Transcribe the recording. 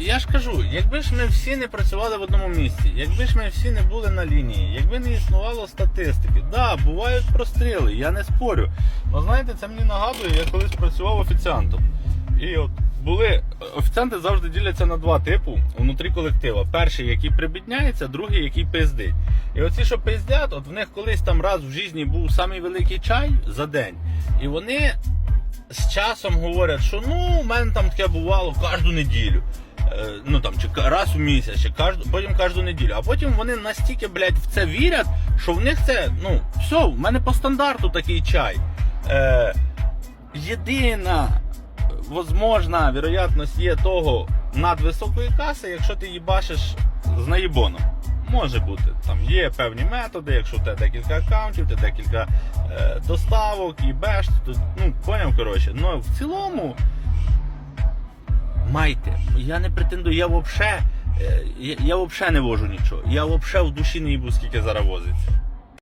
я ж кажу, якби ж ми всі не працювали в одному місці, якби ж ми всі не були на лінії, якби не існувало статистики, да, бувають простріли, я не спорю. Але знаєте, це мені нагадує, я колись працював офіціантом. І от були офіціанти завжди діляться на два типу внутрі колектива. Перший, який прибідняється, другий, який пиздить. І оці, що пиздять, от в них колись там раз в житті був самий великий чай за день. І вони з часом говорять, що ну, у мене там таке бувало кожну неділю. Е, ну там, чи раз у місяць, чи кожну, потім кожну неділю. А потім вони настільки, блядь, в це вірять, що в них це, ну, все, в мене по стандарту такий чай. Е, єдина возможна вероятність є того надвисокої каси, якщо ти їбашиш з наїбоном. Може бути, там є певні методи, якщо в тебе декілька аккаунтів, ти декілька е, доставок, їбеш, то, ну, поняв, коротше. Ну, в цілому, майте. Я не претендую, я взагалі, я, я взагалі не вожу нічого. Я взагалі в душі не їбу, скільки зараз возиться.